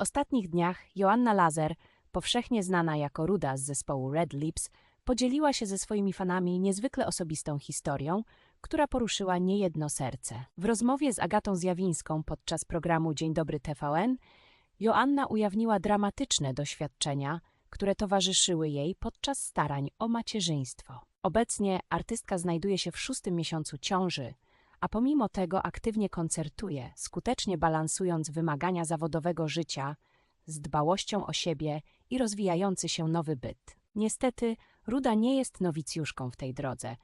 ostatnich dniach Joanna Lazer, powszechnie znana jako Ruda z zespołu Red Lips, podzieliła się ze swoimi fanami niezwykle osobistą historią, która poruszyła niejedno serce. W rozmowie z Agatą Zjawińską podczas programu Dzień Dobry TVN Joanna ujawniła dramatyczne doświadczenia, które towarzyszyły jej podczas starań o macierzyństwo. Obecnie artystka znajduje się w szóstym miesiącu ciąży, a pomimo tego aktywnie koncertuje, skutecznie balansując wymagania zawodowego życia z dbałością o siebie i rozwijający się nowy byt. Niestety, Ruda nie jest nowicjuszką w tej drodze.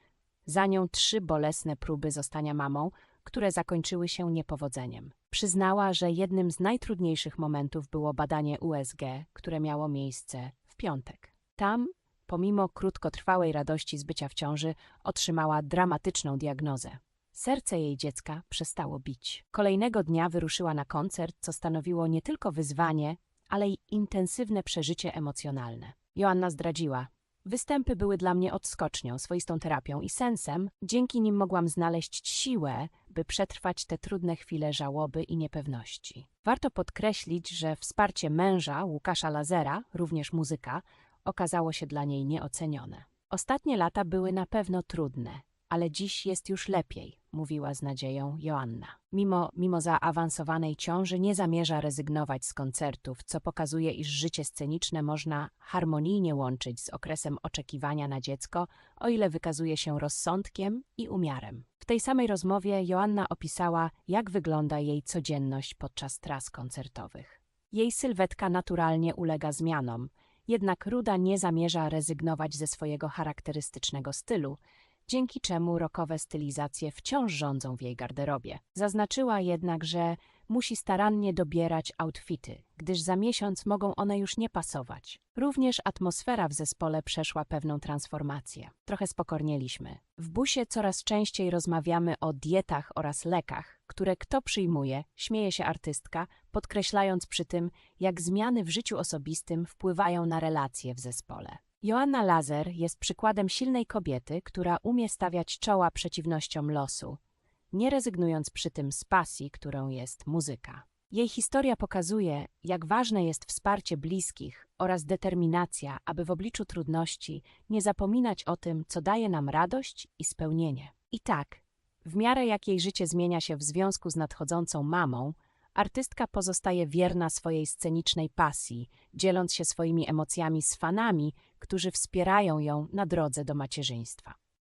Za nią trzy bolesne próby zostania mamą, które zakończyły się niepowodzeniem. Przyznała, że jednym z najtrudniejszych momentów było badanie USG, które miało miejsce w piątek. Tam, pomimo krótkotrwałej radości z bycia w ciąży, otrzymała dramatyczną diagnozę. Serce jej dziecka przestało bić. Kolejnego dnia wyruszyła na koncert, co stanowiło nie tylko wyzwanie, ale i intensywne przeżycie emocjonalne. Joanna zdradziła. Występy były dla mnie odskocznią, swoistą terapią i sensem, dzięki nim mogłam znaleźć siłę, by przetrwać te trudne chwile żałoby i niepewności. Warto podkreślić, że wsparcie męża, Łukasza Lazera, również muzyka, okazało się dla niej nieocenione. Ostatnie lata były na pewno trudne, ale dziś jest już lepiej, mówiła z nadzieją Joanna. Mimo, mimo zaawansowanej ciąży nie zamierza rezygnować z koncertów, co pokazuje, iż życie sceniczne można harmonijnie łączyć z okresem oczekiwania na dziecko, o ile wykazuje się rozsądkiem i umiarem. W tej samej rozmowie Joanna opisała, jak wygląda jej codzienność podczas tras koncertowych. Jej sylwetka naturalnie ulega zmianom, jednak Ruda nie zamierza rezygnować ze swojego charakterystycznego stylu, dzięki czemu rokowe stylizacje wciąż rządzą w jej garderobie. Zaznaczyła jednak, że musi starannie dobierać outfity, gdyż za miesiąc mogą one już nie pasować. Również atmosfera w zespole przeszła pewną transformację. Trochę spokornieliśmy. W busie coraz częściej rozmawiamy o dietach oraz lekach, które kto przyjmuje, śmieje się artystka, podkreślając przy tym, jak zmiany w życiu osobistym wpływają na relacje w zespole. Joanna Lazer jest przykładem silnej kobiety, która umie stawiać czoła przeciwnościom losu, nie rezygnując przy tym z pasji, którą jest muzyka. Jej historia pokazuje, jak ważne jest wsparcie bliskich oraz determinacja, aby w obliczu trudności nie zapominać o tym, co daje nam radość i spełnienie. I tak, w miarę jak jej życie zmienia się w związku z nadchodzącą mamą, artystka pozostaje wierna swojej scenicznej pasji, dzieląc się swoimi emocjami z fanami, którzy wspierają ją na drodze do macierzyństwa.